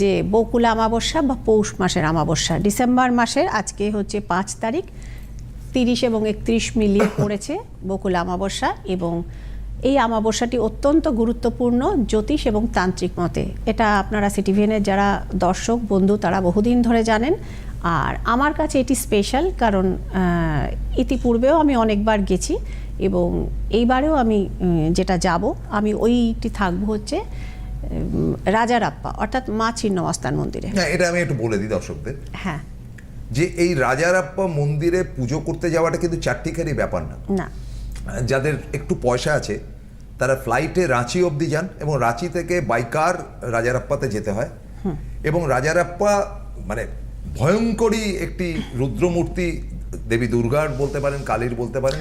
যে বকুলা অমাবস্যা বা পৌষ মাসের অমাবস্যা ডিসেম্বর মাসের আজকে হচ্ছে পাঁচ তারিখ, তিরিশ এবং একত্রিশ মিলিয়ে পড়েছে বকুলা অমাবস্যা এবং এই অমাবস্যাটি অত্যন্ত গুরুত্বপূর্ণ জ্যোতিষ এবং তান্ত্রিক মতে। এটা আপনারা সিটিভিএনের যারা দর্শক, বন্ধু, তারা বহুদিন ধরে জানেন। আর আমার কাছে এটি স্পেশাল কারণ ইতিপূর্বেও আমি অনেকবার গেছি এবং এইবারেও আমি যেটা যাব, আমি ওইটি থাকব হচ্ছে রাজারাপ্পা অর্থাৎ মা ছিন্নমস্তান মন্দিরে। হ্যাঁ এটা আমি একটু বলে দিই দর্শকদের। হ্যাঁ। যে এই রাজারাপ্পা মন্দিরে পুজো করতে যাওয়াটা কিন্তু চারটিখারি ব্যাপার না। না। যাদের একটু পয়সা আছে তারা ফ্লাইটে রাঁচি অবধি যান এবং রাঁচি থেকে বাইকার রাজারাপ্পাতে যেতে হয়। এবং রাজারাপ্পা মানে ভয়ঙ্করী একটি রুদ্রমূর্তি দেবী দুর্গার বলতে পারেন কালীর বলতে পারেন।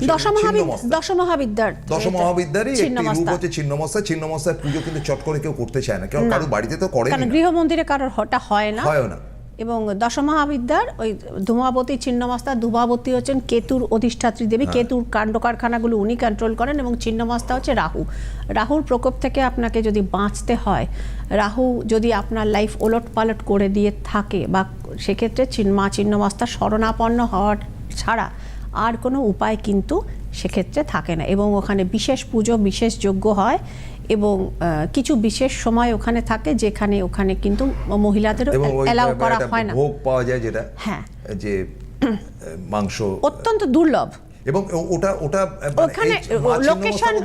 দশমহাবিদ্যার দশমহাবিদ্যারই একটি রূপ হচ্ছে ছিন্নমস্তা। ছিন্নমস্তার পুজো কিন্তু চট করে কেউ করতে চায় না। কেউ কারও বাড়িতে তো করে কারণ গৃহ মন্দিরে কারোর হটা হয় না। হয় না। এবং দশমহাবিদ্যার ওই ধূমাবতী ছিন্নমস্তা ধূমাবতী হচ্ছেন কেতুর অধিষ্ঠাত্রী দেবী। হ্যাঁ। কেতুর কাণ্ড কারখানাগুলো উনি কন্ট্রোল করেন এবং ছিন্নমস্তা হচ্ছে রাহু। রাহুর প্রকোপ থেকে আপনাকে যদি বাঁচতে হয় রাহু যদি আপনার লাইফ ওলট পালট করে দিয়ে থাকে বা সেক্ষেত্রে মা ছিন্নমস্তা শরণাপন্ন হওয়ার ছাড়া আর কোনো উপায় কিন্তু সেক্ষেত্রে থাকে না এবং ওখানে বিশেষ পুজো বিশেষ যজ্ঞ হয় এবং কিছু বিশেষ সময় ওখানে থাকে যেখানে ওখানে কিন্তু ওই অ্যালাউ করা হয় না। ভোগ পাওয়া যায় যেটা হ্যাঁ। যে মাংস। অত্যন্ত দুর্লভ। এবং ওটা ওটা ওখানে location-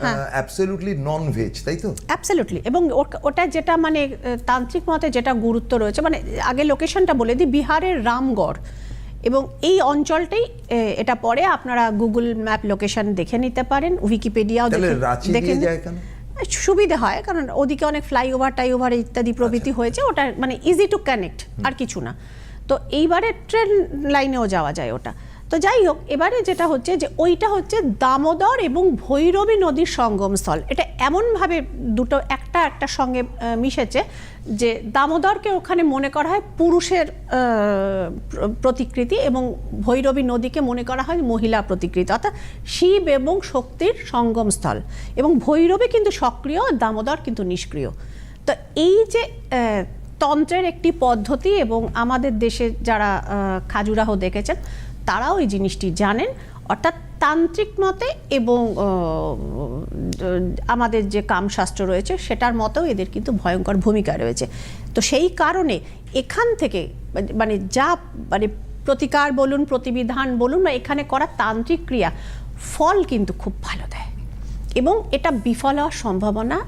হ্যাঁ। অ্যাবসলিউটলি নন ভেজ তাই তো? অ্যাবসলিউটলি এবং ওটা যেটা মানে তান্ত্রিক মতে যেটা গুরুত্ব রয়েছে মানে আগে লোকেশনটা বলে দিই বিহারের রামগড়। এবং এই অঞ্চলটাই এটা পরে আপনারা গুগল ম্যাপ লোকেশন দেখে নিতে পারেন উইকিপিডিয়াও দেখে- সুবিধে হয় কারণ ওদিকে অনেক ফ্লাইওভার টাইওভার ইত্যাদি প্রভৃতি হয়েছে ওটা মানে ইজি টু কানেক্ট আর কিছু না। তো এইবারে ট্রেন লাইনেও যাওয়া যায় ওটা। তো যাই হোক এবারে যেটা হচ্ছে যে ওইটা হচ্ছে দামোদর এবং ভৈরবী নদীর সঙ্গমস্থল। এটা এমনভাবে দুটো একটা একটা সঙ্গে মিশেছে যে দামোদরকে ওখানে মনে করা হয় পুরুষের প্রতিকৃতি এবং ভৈরবী নদীকে মনে করা হয় মহিলা প্রতিকৃতি। অর্থাৎ শিব এবং শক্তির সঙ্গমস্থল। এবং ভৈরবী কিন্তু সক্রিয় দামোদর কিন্তু নিষ্ক্রিয়। তো এই যে তন্ত্রের একটি পদ্ধতি এবং আমাদের দেশে যারা খাজুরাহ দেখেছেন তারাও এই জিনিসটি জানেন। অর্থাৎ তান্ত্রিক মতে এবং আমাদের যে কামশাস্ত্র রয়েছে সেটার মতেও এদের কিন্তু ভয়ঙ্কর ভূমিকা রয়েছে। তো সেই কারণে এখান থেকে মানে যা মানে প্রতিকার বলুন প্রতিবিধান বলুন বা এখানে করা তান্ত্রিক ক্রিয়া ফল কিন্তু খুব ভালো দেয়। এবং এটা বিফল হওয়ার সম্ভাবনা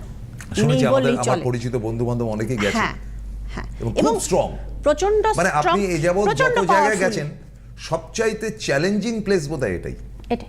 নেই বললেই চলে। পরিচিত বন্ধু বান্ধব অনেকেই গেছে হ্যাঁ হ্যাঁ। এবং strong। প্রচণ্ড মানে আপনি এই যত জায়গায় গেছেন সবচাইতে চ্যালেঞ্জিং প্লেস বোধহয় এটাই। এটাই।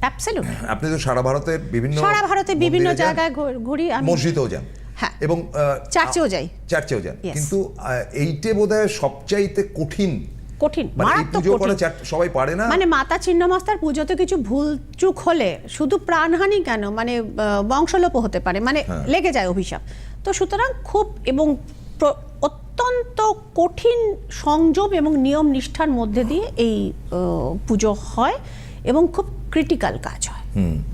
অ্যাবসলিউট আপনি তো সারা ভারতের বিভিন্ন সারা ভারতে বিভিন্ন জায়গায় ঘুরি আমি মসজিদেও যান। হ্যাঁ। এবং চার্চেও যাই। চার্চেও যান। কিন্তু এইটে বোধহয় সবচাইতে কঠিন। কঠিন। মানে মারাত্মক কঠিন। সবাই পারে না। মানে মাতা ছিন্নমস্তার পুজোতে কিছু ভুল চুক হলে শুধু প্রাণহানি কেন? মানে বংশলোপ হতে পারে। মানে হ্যাঁ। লেগে যায় অভিশাপ। তো সুতরাং খুব এবং অত্যন্ত কঠিন সংযম এবং নিয়ম নিষ্ঠার মধ্যে দিয়ে এই পুজো হয় এবং খুব ক্রিটিক্যাল কাজ হয়।